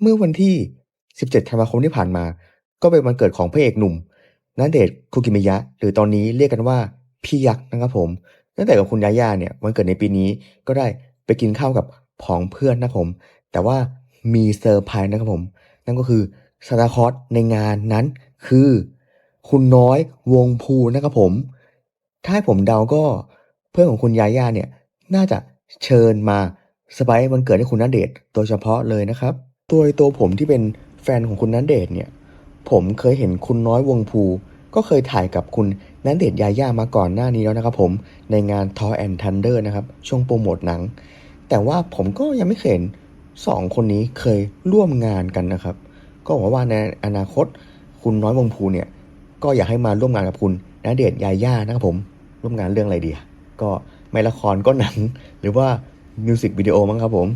เมื่อวันที่ 17 ธันวาคมที่ผ่านมา ก็เป็นวันเกิดของพระเอกหนุ่มณเดชคุกิมิยะ หรือตอนนี้เรียกกันว่าพี่ยักษ์นะครับผมตั้งแต่กับคุณยาย่าเนี่ยวันเกิดในปีนี้ก็ได้ไปกินข้าวกับผองเพื่อนนะครับผม แต่ว่ามีเซอร์ไพรส์นะครับผม นั่นก็คือซานตาคอสในงานนั้นคือ คุณน้อยวงภูนะครับผม ถ้าให้ผมเดาก็เพื่อนของคุณยาย่าเนี่ย น่าจะเชิญมาสไปซ์วันเกิดให้คุณณเดชโดยเฉพาะเลยนะครับ ตัวตัวผมที่เป็นแฟนของคุณณเดชเนี่ย ผมเคยเห็นคุณน้อยวงภู ก็เคยถ่ายกับคุณณเดชยาย่ามาก่อนหน้านี้แล้วนะครับผมในงาน Toy and Thunder นะครับ ช่วงโปรโมทหนัง แต่ว่าผมก็ยังไม่เคยเห็นสองคนนี้เคยร่วมงานกันนะครับ ก็หวังว่าในอนาคตคุณน้อยวงภูเนี่ย ก็อยากให้มาร่วมงานกับคุณณเดชยาย่านะครับผม ร่วมงานเรื่องอะไรดีก็ไม่ละครก็หนังหรือว่ามิวสิกวิดีโอมั้งครับผม